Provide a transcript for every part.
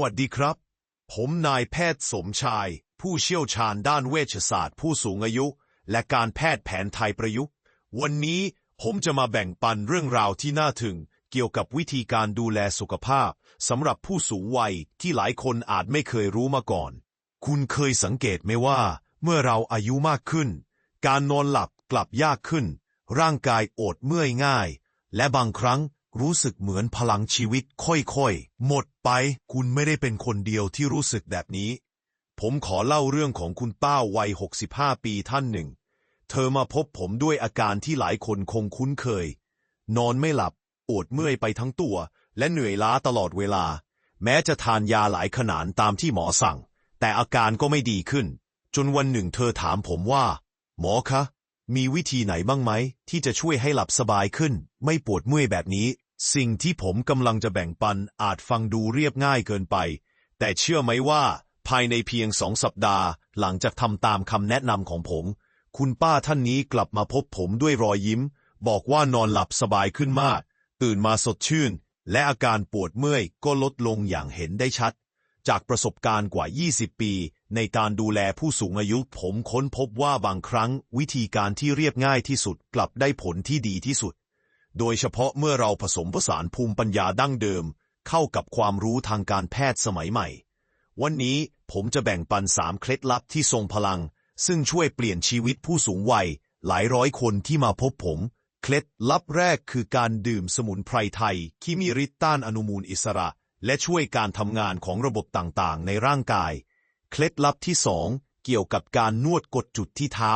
วัสดีครับ ผมนายแพทย์สมชาย ผู้เชี่ยวชาญด้านเวชศาสตร์ผู้สูงอายุ และการแพทย์แผนไทยประยุกต์ วันนี้ผมจะมาแบ่งปันเรื่องราวที่น่าถึงเกี่ยวกับวิธีการดูแลสุขภาพสำหรับผู้สูงวัยที่หลายคนอาจไม่เคยรู้มาก่อน คุณเคยสังเกตไหมว่า เมื่อเราอายุมากขึ้น การนอนหลับกลับยากขึ้น ร่างกายอดเมื่อยง่าย และบางครั้ง รู้สึกเหมือนพลังชีวิตค่อยๆ หมดไป คุณไม่ได้เป็นคนเดียวที่รู้สึกแบบนี้ ผมขอเล่าเรื่องของคุณป้าวัย 65 ปีท่านหนึ่ง เธอมาพบผมด้วยอาการที่หลายคนคงคุ้นเคย นอนไม่หลับ ปวดเมื่อยไปทั้งตัว และเหนื่อยล้าตลอดเวลา แม้จะทานยาหลายขนาดตามที่หมอสั่ง แต่อาการก็ไม่ดีขึ้น จนวันหนึ่งเธอถามผมว่า หมอคะ มีวิธีไหนบ้างไหม ที่จะช่วยให้หลับสบายขึ้น ไม่ปวดเมื่อยแบบนี้ สิ่งที่ผมกำลังจะแบ่งปันอาจฟังดูเรียบง่ายเกินไป แต่เชื่อไหมว่า ภายในเพียงสองสัปดาห์ หลังจากทำตามคำแนะนำของผม คุณป้าท่านนี้กลับมาพบผมด้วยรอยยิ้ม บอกว่านอนหลับสบายขึ้นมาก ตื่นมาสดชื่น และอาการปวดเมื่อยก็ลดลงอย่างเห็นได้ชัด จากประสบการณ์กว่า 20 ปี ในการดูแลผู้สูงอายุผมค้นพบว่าบางครั้งวิธีการที่เรียบง่ายที่สุดกลับได้ผลที่ดีที่สุด โดยเฉพาะเมื่อเราผสมผสานภูมิปัญญาดั้งเดิม เข้ากับความรู้ทางการแพทย์สมัยใหม่ วันนี้ผมจะแบ่งปันสามเคล็ดลับที่ทรงพลัง ซึ่งช่วยเปลี่ยนชีวิตผู้สูงวัย หลายร้อยคนที่มาพบผม เคล็ดลับแรกคือการดื่มสมุนไพรไทยที่มีฤทธิ์ต้านอนุมูลอิสระ และช่วยการทำงานของระบบต่างๆ ในร่างกาย เคล็ดลับที่สองเกี่ยวกับการนวดกดจุดที่เท้า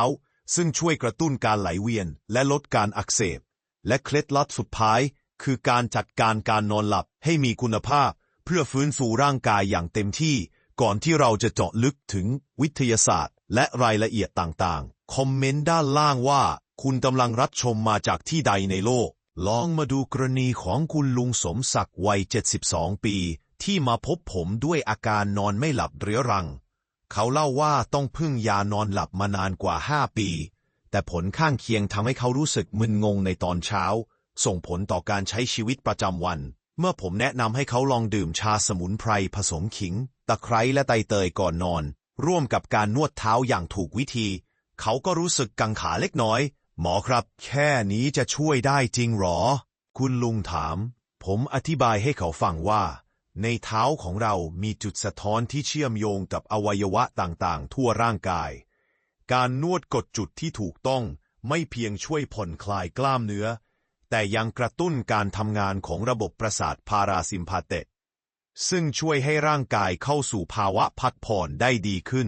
ซึ่งช่วยกระตุ้นการไหลเวียนและลดการอักเสบ และเคล็ดลับสุดท้าย คือการจัดการการนอนหลับให้มีคุณภาพ เพื่อฟื้นฟูร่างกายอย่างเต็มที่ ก่อนที่เราจะเจาะลึกถึงวิทยาศาสตร์ และรายละเอียดต่างๆ คอมเมนต์ด้านล่างว่า คุณกำลังรับชมมาจากที่ใดในโลก ลองมาดูกรณีของคุณลุงสมศักดิ์วัย 72 ปี ที่มาพบผมด้วยอาการนอนไม่หลับเรื้อรัง เขาเล่าว่าต้องพึ่งยานอนหลับมานานกว่า5ปี แต่ผลข้างเคียงทำให้เขารู้สึกมึนงงในตอนเช้า ส่งผลต่อการใช้ชีวิตประจำวัน เมื่อผมแนะนำให้เขาลองดื่มชาสมุนไพรผสมขิง ตะไคร้และไตเตยก่อนนอน ร่วมกับการนวดเท้าอย่างถูกวิธี เขาก็รู้สึกกังขาเล็กน้อย หมอครับ แค่นี้จะช่วยได้จริงหรอ คุณลุงถาม ผมอธิบายให้เขาฟังว่า ในเท้าของเรามีจุดสะท้อนที่เชื่อมโยงกับอวัยวะต่างๆ ทั่วร่างกาย การนวดกดจุดที่ถูกต้องไม่เพียงช่วยผ่อนคลายกล้ามเนื้อ แต่ยังกระตุ้นการทำงานของระบบประสาทพาราซิมพาเตตซึ่งช่วยให้ร่างกายเข้าสู่ภาวะพักผ่อนได้ดีขึ้น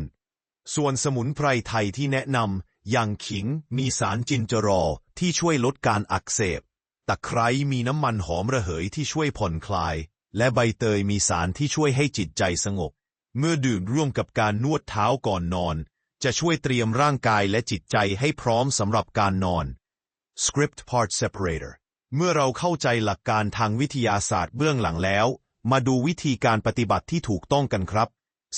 ส่วนสมุนไพรไทยที่แนะนำอย่างขิงมีสารจินเจอรอที่ช่วยลดการอักเสบ ตะไคร้มีน้ำมันหอมระเหยที่ช่วยผ่อนคลาย และใบเตยมีสารที่ช่วยให้จิตใจสงบ เมื่อดื่มร่วมกับการนวดเท้าก่อนนอน จะช่วยเตรียมร่างกายและจิตใจให้พร้อมสำหรับการนอน Script Part Separator เมื่อเราเข้าใจหลักการทางวิทยาศาสตร์เบื้องหลังแล้ว มาดูวิธีการปฏิบัติที่ถูกต้องกันครับ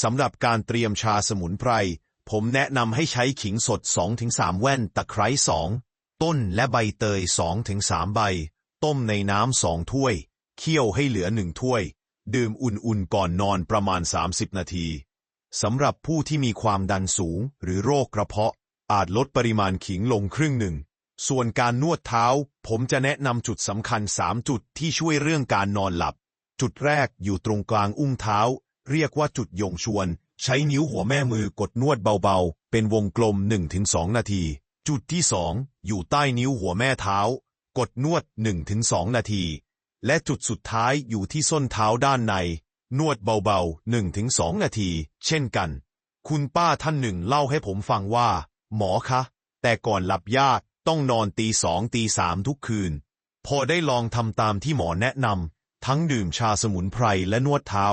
สำหรับการเตรียมชาสมุนไพร ผมแนะนำให้ใช้ขิงสด 2-3 แว่น ตะไคร้2ต้นและใบเตย 2-3 ใบ ต้มในน้ำสองถ้วย เคี่ยวให้เหลือหนึ่งถ้วย ดื่มอุ่นๆก่อนนอนประมาณ 30 นาทีสำหรับผู้ที่มีความดันสูงหรือโรคกระเพาะ อาจลดปริมาณขิงลงครึ่งหนึ่ง ส่วนการนวดเท้า ผมจะแนะนำจุดสำคัญ 3 จุดที่ช่วยเรื่องการนอนหลับ จุดแรกอยู่ตรงกลางอุ้งเท้า เรียกว่าจุดยงชวน ใช้นิ้วหัวแม่มือกดนวดเบาๆ เป็นวงกลม 1-2 นาที จุดที่ 2 อยู่ใต้นิ้วหัวแม่เท้า กดนวด 1-2 นาที และจุดสุดท้ายอยู่ที่ส้นเท้าด้านใน นวดเบาๆ1-2นาที เช่นกัน คุณป้าท่านหนึ่งเล่าให้ผมฟังว่า หมอคะ แต่ก่อนหลับยากต้องนอนตีสองตีสามทุกคืน พอได้ลองทำตามที่หมอแนะนำทั้งดื่มชาสมุนไพรและนวดเท้า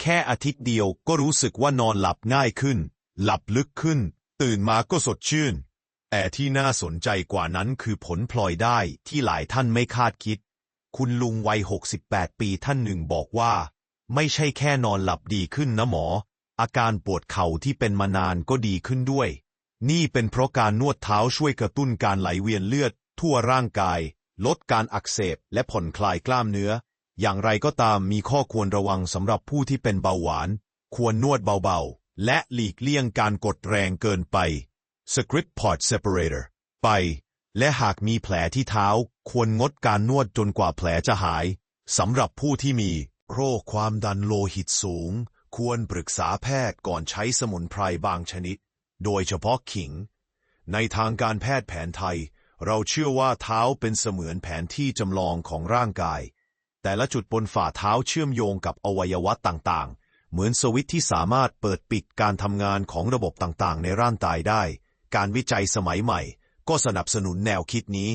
แค่อาทิตย์เดียวก็รู้สึกว่านอนหลับง่ายขึ้น หลับลึกขึ้น ตื่นมาก็สดชื่น แต่ที่น่าสนใจกว่านั้นคือผลพลอยได้ที่หลายท่านไม่คาดคิด คุณลุงวัย 68 ปีท่านหนึ่งบอกว่า ไม่ใช่แค่นอนหลับดีขึ้นนะหมอ อาการปวดเข่าที่เป็นมานานก็ดีขึ้นด้วย นี่เป็นเพราะการนวดเท้าช่วยกระตุ้นการไหลเวียนเลือด ทั่วร่างกาย ลดการอักเสบและผ่อนคลายกล้ามเนื้อ อย่างไรก็ตามมีข้อควรระวังสำหรับผู้ที่เป็นเบาหวาน ควรนวดเบาๆ และหลีกเลี่ยงการกดแรงเกินไป Script Part Separator ไป และหากมีแผลที่เท้า ควรงดการนวดจนกว่าแผลจะหาย สำหรับผู้ที่มีโรคความดันโลหิตสูง ควรปรึกษาแพทย์ก่อนใช้สมุนไพรบางชนิด โดยเฉพาะขิง ในทางการแพทย์แผนไทย เราเชื่อว่าเท้าเป็นเสมือนแผนที่จำลองของร่างกาย แต่ละจุดบนฝ่าเท้าเชื่อมโยงกับอวัยวะต่างๆ เหมือนสวิตที่สามารถเปิดปิดการทำงานของระบบต่างๆ ในร่างกายได้ การวิจัยสมัยใหม่ ก็สนับสนุนแนวคิดนี้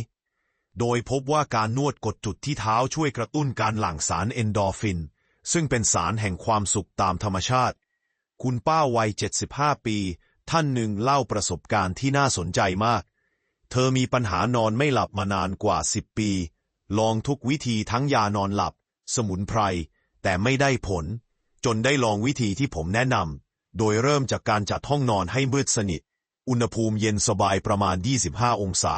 โดยพบว่าการนวดกดจุดที่เท้าช่วยกระตุ้นการหลั่งสารเอนโดรฟิน ซึ่งเป็นสารแห่งความสุขตามธรรมชาติ คุณป้าวัย 75 ปี ท่านหนึ่งเล่าประสบการณ์ที่น่าสนใจมาก เธอมีปัญหานอนไม่หลับมานานกว่า 10 ปี ลองทุกวิธีทั้งยานอนหลับ สมุนไพร แต่ไม่ได้ผล จนได้ลองวิธีที่ผมแนะนำโดยเริ่มจากการจัดห้องนอนให้มืดสนิท อุณหภูมิเย็นสบายประมาณ 25 องศา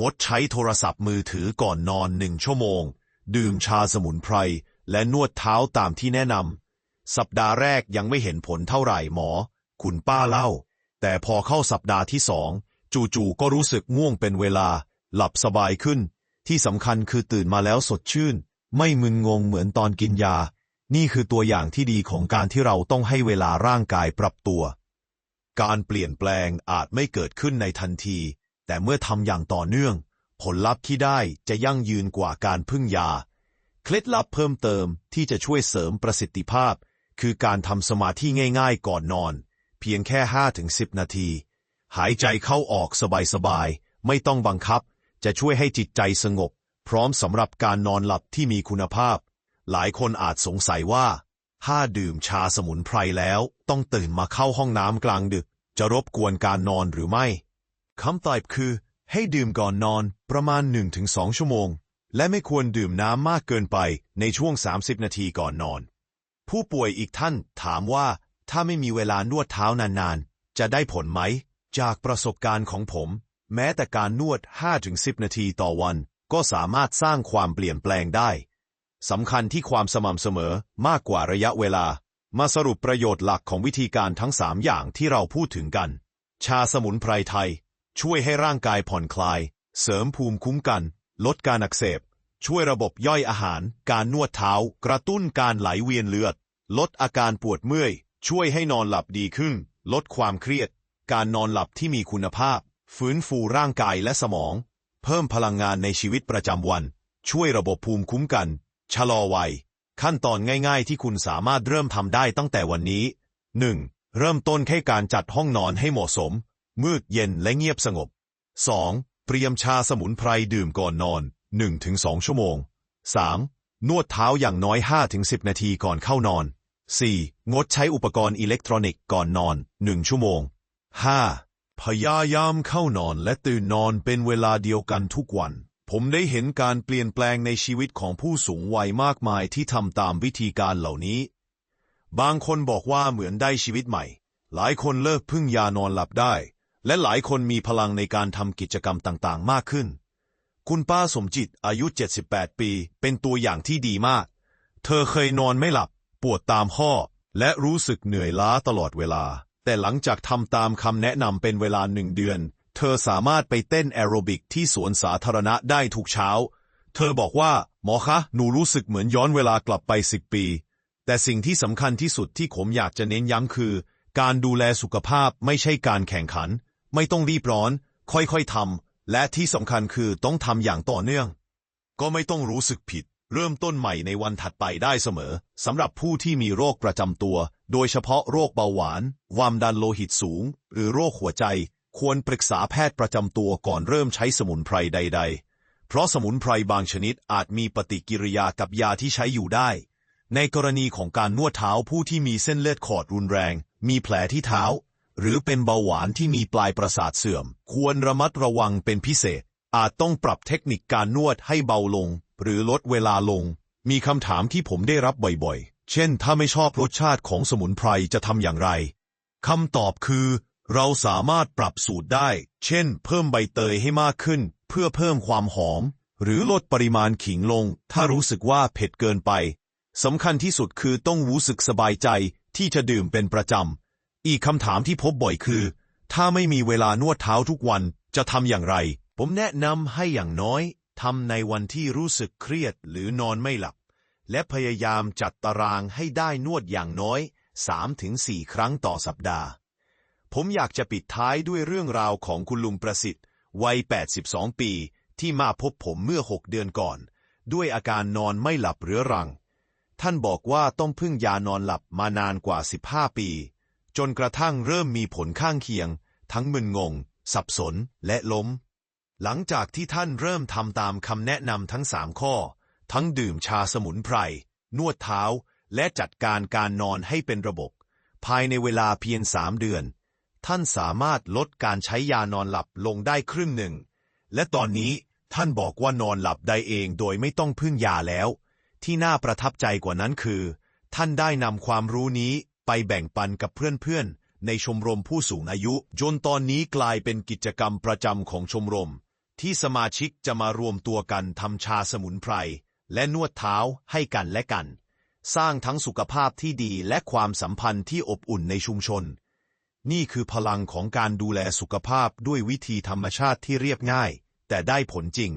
งดใช้โทรศัพท์มือถือก่อนนอนหนึ่งชั่วโมง ดื่มชาสมุนไพร และนวดเท้าตามที่แนะนำ สัปดาห์แรกยังไม่เห็นผลเท่าไหร่หมอ คุณป้าเล่า แต่พอเข้าสัปดาห์ที่สอง จู่ๆก็รู้สึกง่วงเป็นเวลา หลับสบายขึ้น ที่สำคัญคือตื่นมาแล้วสดชื่น ไม่มึนงงเหมือนตอนกินยา นี่คือตัวอย่างที่ดีของการที่เราต้องให้เวลาร่างกายปรับตัว การเปลี่ยนแปลงอาจไม่เกิดขึ้นในทันที แต่เมื่อทำอย่างต่อเนื่อง ผลลัพธ์ที่ได้จะยั่งยืนกว่าการพึ่งยา เคล็ดลับเพิ่มเติมที่จะช่วยเสริมประสิทธิภาพ คือการทำสมาธิง่ายๆ ก่อนนอน เพียงแค่ 5-10 นาที หายใจเข้าออกสบายๆ ไม่ต้องบังคับ จะช่วยให้จิตใจสงบ พร้อมสำหรับการนอนหลับที่มีคุณภาพ หลายคนอาจสงสัยว่า ถ้าดื่มชาสมุนไพรแล้ว ต้องตื่นมาเข้าห้องน้ำกลางดึก จะรบกวนการนอนหรือไม่คำตอบคือ ให้ดื่มก่อนนอนประมาณ 1-2 ชั่วโมง และไม่ควรดื่มน้ำมากเกินไปในช่วง 30 นาทีก่อนนอน ผู้ป่วยอีกท่านถามว่า ถ้าไม่มีเวลานวดเท้านานๆ จะได้ผลไหม จากประสบการณ์ของผม แม้แต่การนวด 5-10 นาทีต่อวัน ก็สามารถสร้างความเปลี่ยนแปลงได้ สำคัญที่ความสม่ำเสมอมากกว่าระยะเวลา มาสรุปประโยชน์หลักของวิธีการทั้ง3อย่างที่เราพูดถึงกัน ชาสมุนไพรไทย ช่วยให้ร่างกายผ่อนคลาย เสริมภูมิคุ้มกัน ลดการอักเสบ ช่วยระบบย่อยอาหาร การนวดเท้า กระตุ้นการไหลเวียนเลือด ลดอาการปวดเมื่อย ช่วยให้นอนหลับดีขึ้น ลดความเครียด การนอนหลับที่มีคุณภาพ ฟื้นฟูร่างกายและสมอง เพิ่มพลังงานในชีวิตประจำวัน ช่วยระบบภูมิคุ้มกัน ชะลอวัย ขั้นตอนง่ายๆ ที่คุณสามารถเริ่มทำได้ตั้งแต่วันนี้ 1. เริ่มต้นแค่การจัดห้องนอนให้เหมาะสม มืดเย็นและเงียบสงบ 2. เตรียมชาสมุนไพรดื่มก่อนนอน 1-2 ชั่วโมง 3. นวดเท้าอย่างน้อย 5-10 นาทีก่อนเข้านอน 4. งดใช้อุปกรณ์อิเล็กทรอนิกส์ก่อนนอน 1 ชั่วโมง 5. พยายามเข้านอนและตื่นนอนเป็นเวลาเดียวกันทุกวัน ผมได้เห็นการเปลี่ยนแปลงในชีวิตของผู้สูงวัยมากมายที่ทำตามวิธีการเหล่านี้ บางคนบอกว่าเหมือนได้ชีวิตใหม่ หลายคนเลิกพึ่งยานอนหลับได้ และหลายคนมีพลังในการทำกิจกรรมต่างๆ มากขึ้น คุณป้าสมจิตอายุ 78 ปี เป็นตัวอย่างที่ดีมาก เธอเคยนอนไม่หลับ ปวดตามข้อ และรู้สึกเหนื่อยล้าตลอดเวลา แต่หลังจากทำตามคำแนะนำเป็นเวลาหนึ่งเดือน เธอสามารถไปเต้นแอโรบิกที่สวนสาธารณะได้ทุกเช้า เธอบอกว่า หมอคะ หนูรู้สึกเหมือนย้อนเวลากลับไปสิบปี แต่สิ่งที่สำคัญที่สุดที่ผมอยากจะเน้นย้ำคือ การดูแลสุขภาพไม่ใช่การแข่งขัน ไม่ต้องรีบร้อน ค่อยๆทำและที่สำคัญคือต้องทำอย่างต่อเนื่อง ก็ไม่ต้องรู้สึกผิด เริ่มต้นใหม่ในวันถัดไปได้เสมอสำหรับผู้ที่มีโรคประจำตัว โดยเฉพาะโรคเบาหวานความดันโลหิตสูง หรือโรคหัวใจ ควรปรึกษาแพทย์ประจำตัวก่อนเริ่มใช้สมุนไพรใด ๆ เพราะสมุนไพรบางชนิดอาจมีปฏิกิริยากับยาที่ใช้อยู่ได้ ในกรณีของการนวดเท้าผู้ที่มีเส้นเลือดขอดรุนแรง มีแผลที่เท้า หรือเป็นเบาหวานที่มีปลายประสาทเสื่อม ควรระมัดระวังเป็นพิเศษ อาจต้องปรับเทคนิคการนวดให้เบาลง หรือลดเวลาลง มีคำถามที่ผมได้รับบ่อยๆ เช่น ถ้าไม่ชอบรสชาติของสมุนไพรจะทำอย่างไรคำตอบคือ เราสามารถปรับสูตรได้ เช่น เพิ่มใบเตยให้มากขึ้น เพื่อเพิ่มความหอม หรือลดปริมาณขิงลง ถ้ารู้สึกว่าเผ็ดเกินไปสำคัญที่สุดคือต้องรู้สึกสบายใจที่จะดื่มเป็นประจำ อีกคำถามที่พบบ่อยคือ ถ้าไม่มีเวลานวดเท้าทุกวันจะทำอย่างไร ผมแนะนำให้อย่างน้อยทำในวันที่รู้สึกเครียดหรือนอนไม่หลับ และพยายามจัดตารางให้ได้นวดอย่างน้อย 3-4 ครั้งต่อสัปดาห์ ผมอยากจะปิดท้ายด้วยเรื่องราวของคุณลุงประสิทธิ์ วัย 82 ปี ที่มาพบผมเมื่อ 6 เดือนก่อน ด้วยอาการนอนไม่หลับเรื้อรัง ท่านบอกว่าต้องพึ่งยานอนหลับมานานกว่า 15 ปี จนกระทั่งเริ่มมีผลข้างเคียง ทั้งมึนงง สับสนและล้ม หลังจากที่ท่านเริ่มทำตามคำแนะนำทั้งสามข้อ ทั้งดื่มชาสมุนไพร นวดเท้า และจัดการการนอนให้เป็นระบบ ภายในเวลาเพียงสามเดือน ท่านสามารถลดการใช้ยานอนหลับลงได้ครึ่งหนึ่ง และตอนนี้ท่านบอกว่านอนหลับได้เองโดยไม่ต้องพึ่งยาแล้ว ที่น่าประทับใจกว่านั้นคือ ท่านได้นำความรู้นี้ไปแบ่งปันกับเพื่อนๆ ในชมรมผู้สูงอายุ จนตอนนี้กลายเป็นกิจกรรมประจำของชมรม ที่สมาชิกจะมารวมตัวกันทำชาสมุนไพร และนวดเท้าให้กันและกัน สร้างทั้งสุขภาพที่ดีและความสัมพันธ์ที่อบอุ่นในชุมชน นี่คือพลังของการดูแลสุขภาพด้วยวิธีธรรมชาติที่เรียบง่าย แต่ได้ผลจริง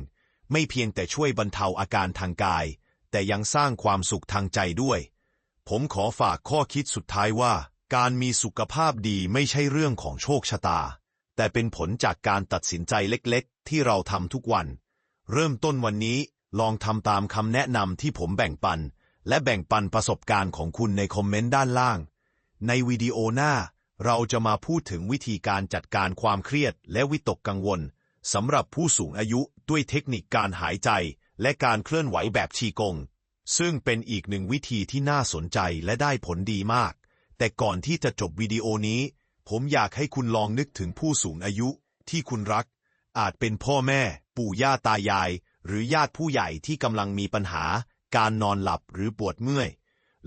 ไม่เพียงแต่ช่วยบรรเทาอาการทางกาย แต่ยังสร้างความสุขทางใจด้วย ผมขอฝากข้อคิดสุดท้ายว่า การมีสุขภาพดีไม่ใช่เรื่องของโชคชะตา แต่เป็นผลจากการตัดสินใจเล็กๆ ที่เราทำทุกวัน เริ่มต้นวันนี้ลองทำตามคำแนะนำที่ผมแบ่งปัน และแบ่งปันประสบการณ์ของคุณในคอมเมนต์ด้านล่าง ในวิดีโอหน้า เราจะมาพูดถึงวิธีการจัดการความเครียดและวิตกกังวลสำหรับผู้สูงอายุด้วยเทคนิคการหายใจและการเคลื่อนไหวแบบชีกง ซึ่งเป็นอีกหนึ่งวิธีที่น่าสนใจและได้ผลดีมาก แต่ก่อนที่จะจบวิดีโอนี้ ผมอยากให้คุณลองนึกถึงผู้สูงอายุที่คุณรัก อาจเป็นพ่อแม่ ปู่ย่าตายาย หรือญาติผู้ใหญ่ที่กำลังมีปัญหา การนอนหลับหรือปวดเมื่อย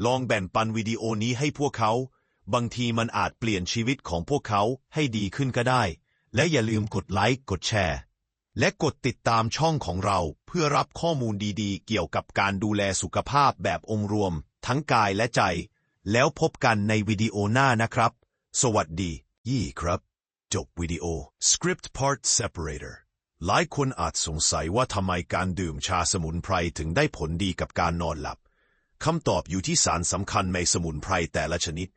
ลองแบ่งปันวิดีโอนี้ให้พวกเขา บางทีมันอาจเปลี่ยนชีวิตของพวกเขาให้ดีขึ้นก็ได้ และอย่าลืมกดไลค์กดแชร์ และกดติดตามช่องของเราเพื่อรับข้อมูลดีๆ เกี่ยวกับการดูแลสุขภาพแบบองค์รวม ทั้งกายและใจ แล้วพบกันในวิดีโอหน้านะครับ สวัสดี ยี่ครับ จบวิดีโอ Script Part Separator หลายคนอาจสงสัยว่าทำไมการดื่มชาสมุนไพรถึงได้ผลดีกับการนอนหลับคำตอบอยู่ที่สารสำคัญในสมุนไพรแต่ละชนิด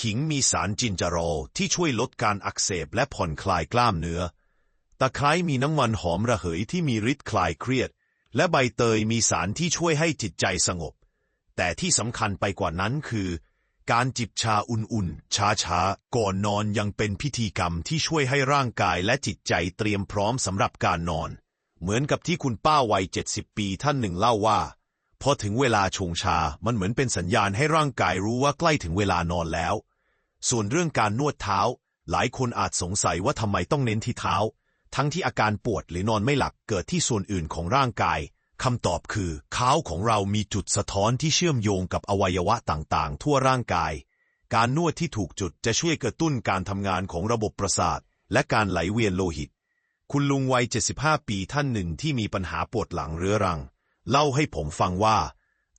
ขิงมีสารจินจารอลที่ช่วยลดการอักเสบและผ่อนคลายกล้ามเนื้อ ตะไคร้มีน้ำมันหอมระเหยที่มีฤทธิ์คลายเครียด และใบเตยมีสารที่ช่วยให้จิตใจสงบ แต่ที่สำคัญไปกว่านั้นคือ การจิบชาอุ่นๆ ช้าๆ ก่อนนอนยังเป็นพิธีกรรมที่ช่วยให้ร่างกายและจิตใจเตรียมพร้อมสำหรับการนอน เหมือนกับที่คุณป้าวัย 70 ปีท่านหนึ่งเล่าว่า พอถึงเวลาชงชา มันเหมือนเป็นสัญญาณให้ร่างกายรู้ว่าใกล้ถึงเวลานอนแล้ว ส่วนเรื่องการนวดเท้า หลายคนอาจสงสัยว่าทำไมต้องเน้นที่เท้า ทั้งที่อาการปวดหรือนอนไม่หลับเกิดที่ส่วนอื่นของร่างกายคำตอบคือเท้าของเรามีจุดสะท้อนที่เชื่อมโยงกับอวัยวะต่างๆ ทั่วร่างกาย การนวดที่ถูกจุดจะช่วยกระตุ้นการทำงานของระบบประสาท และการไหลเวียนโลหิต คุณลุงวัย 75 ปีท่านหนึ่งที่มีปัญหาปวดหลังเรื้อรัง เล่าให้ผมฟังว่า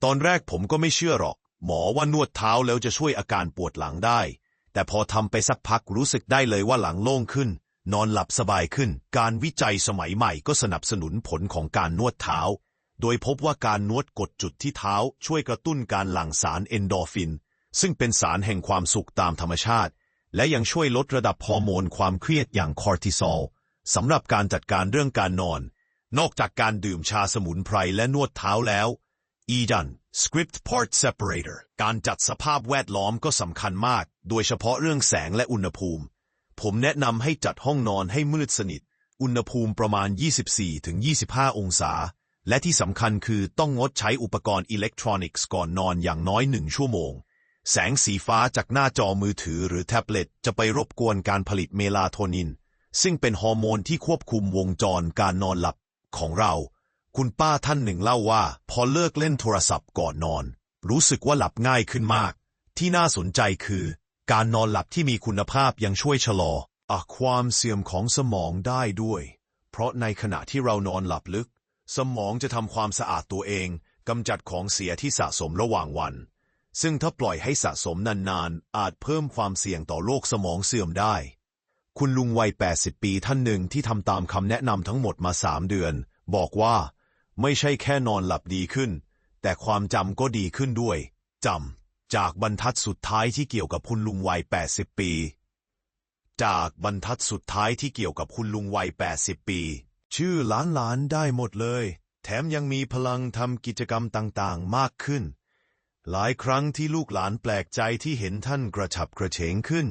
ตอนแรกผมก็ไม่เชื่อหรอก หมอว่านวดเท้าแล้วจะช่วยอาการปวดหลังได้ แต่พอทำไปสักพักรู้สึกได้เลยว่าหลังโล่งขึ้น นอนหลับสบายขึ้น การวิจัยสมัยใหม่ก็สนับสนุนผลของการนวดเท้า โดยพบว่าการนวดกดจุดที่เท้า ช่วยกระตุ้นการหลั่งสารเอนโดรฟิน ซึ่งเป็นสารแห่งความสุขตามธรรมชาติ และยังช่วยลดระดับฮอร์โมนความเครียดอย่างคอร์ติซอลสำหรับการจัดการเรื่องการนอน นอกจากการดื่มชาสมุนไพรและนวดเท้าแล้วอีดัน Script Part Separator การจัดสภาพแวดล้อมก็สำคัญมาก โดยเฉพาะเรื่องแสงและอุณหภูมิ ผมแนะนำให้จัดห้องนอนให้มืดสนิท อุณหภูมิประมาณ 24-25 องศา และที่สำคัญคือต้องงดใช้อุปกรณ์อิเล็กทรอนิกส์ก่อนนอนอย่างน้อยหนึ่งชั่วโมง แสงสีฟ้าจากหน้าจอมือถือหรือแท็บเล็ตจะไปรบกวนการผลิตเมลาโทนิน ซึ่งเป็นฮอร์โมนที่ควบคุมวงจรการนอนหลับ ของเรา คุณป้าท่านหนึ่งเล่าว่า พอเลิกเล่นโทรศัพท์ก่อนนอน รู้สึกว่าหลับง่ายขึ้นมาก ที่น่าสนใจคือ การนอนหลับที่มีคุณภาพยังช่วยชะลออความเสื่อมของสมองได้ด้วย เพราะในขณะที่เรานอนหลับลึก สมองจะทำความสะอาดตัวเองกำจัดของเสียที่สะสมระหว่างวัน ซึ่งถ้าปล่อยให้สะสมนานๆ อาจเพิ่มความเสี่ยงต่อโรคสมองเสื่อมได้ คุณลุงวัย 80 ปีท่านหนึ่งที่ทำตามคำแนะนำทั้งหมดมา3เดือน บอกว่าไม่ใช่แค่นอนหลับดีขึ้น แต่ความจำก็ดีขึ้นด้วยจำจากบรรทัดสุดท้ายที่เกี่ยวกับคุณลุงวัย 80 ปี จากบรรทัดสุดท้ายที่เกี่ยวกับคุณลุงวัย 80 ปี ชื่อหลานๆได้หมดเลย แถมยังมีพลังทำกิจกรรมต่างๆ มากขึ้น หลายครั้งที่ลูกหลานแปลกใจที่เห็นท่านกระฉับกระเฉงขึ้น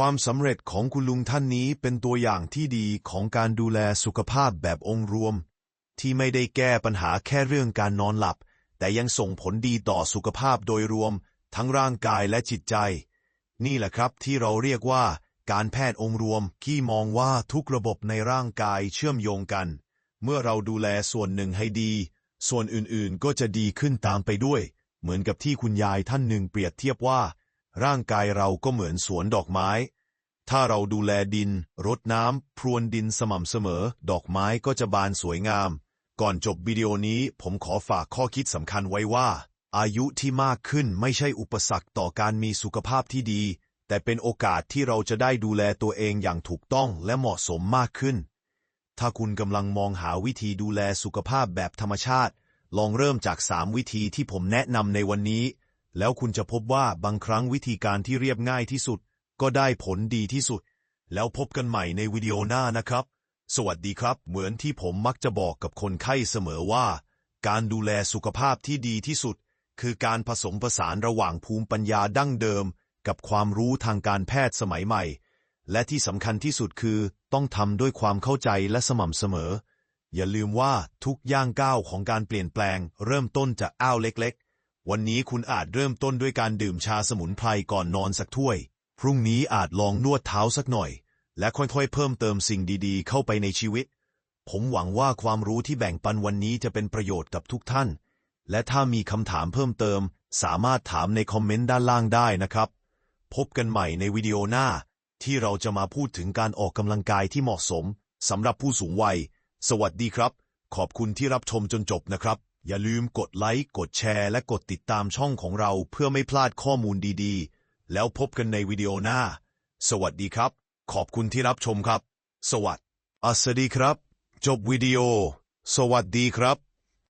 ความสำเร็จของคุณลุงท่านนี้เป็นตัวอย่างที่ดีของการดูแลสุขภาพแบบองค์รวม ที่ไม่ได้แก้ปัญหาแค่เรื่องการนอนหลับ แต่ยังส่งผลดีต่อสุขภาพโดยรวม ทั้งร่างกายและจิตใจ นี่แหละครับที่เราเรียกว่าการแพทย์องค์รวมที่มองว่าทุกระบบในร่างกายเชื่อมโยงกัน เมื่อเราดูแลส่วนหนึ่งให้ดี ส่วนอื่นๆก็จะดีขึ้นตามไปด้วย เหมือนกับที่คุณยายท่านหนึ่งเปรียบเทียบว่า ร่างกายเราก็เหมือนสวนดอกไม้ ถ้าเราดูแลดิน รดน้ำ พรวนดินสม่ำเสมอ ดอกไม้ก็จะบานสวยงาม ก่อนจบวิดีโอนี้ผมขอฝากข้อคิดสำคัญไว้ว่า อายุที่มากขึ้นไม่ใช่อุปสรรคต่อการมีสุขภาพที่ดี แต่เป็นโอกาสที่เราจะได้ดูแลตัวเองอย่างถูกต้องและเหมาะสมมากขึ้น ถ้าคุณกำลังมองหาวิธีดูแลสุขภาพแบบธรรมชาติ ลองเริ่มจาก 3 วิธีที่ผมแนะนำในวันนี้ แล้วคุณจะพบว่าบางครั้งวิธีการที่เรียบง่ายที่สุด ก็ได้ผลดีที่สุด แล้วพบกันใหม่ในวิดีโอหน้านะครับ สวัสดีครับ เหมือนที่ผมมักจะบอกกับคนไข้เสมอว่า การดูแลสุขภาพที่ดีที่สุด คือการผสมผสานระหว่างภูมิปัญญาดั้งเดิม กับความรู้ทางการแพทย์สมัยใหม่ และที่สำคัญที่สุดคือต้องทำด้วยความเข้าใจและสม่ำเสมอ อย่าลืมว่าทุกย่างก้าวของการเปลี่ยนแปลง เริ่มต้นจากอ้าวเล็ก วันนี้คุณอาจเริ่มต้นด้วยการดื่มชาสมุนไพรก่อนนอนสักถ้วย พรุ่งนี้อาจลองนวดเท้าสักหน่อย และค่อยๆเพิ่มเติมสิ่งดีๆ เข้าไปในชีวิต ผมหวังว่าความรู้ที่แบ่งปันวันนี้จะเป็นประโยชน์กับทุกท่าน และถ้ามีคำถามเพิ่มเติม สามารถถามในคอมเมนต์ด้านล่างได้นะครับ พบกันใหม่ในวิดีโอหน้า ที่เราจะมาพูดถึงการออกกำลังกายที่เหมาะสมสำหรับผู้สูงวัย สวัสดีครับ ขอบคุณที่รับชมจนจบนะครับ อย่าลืมกดไลค์กดแชร์และกดติดตามช่องของเราเพื่อไม่พลาดข้อมูลดีๆ แล้วพบกันในวิดีโอหน้า สวัสดีครับ ขอบคุณที่รับชมครับ สวัสดีอัสดีครับ จบวิดีโอ สวัสดีครับ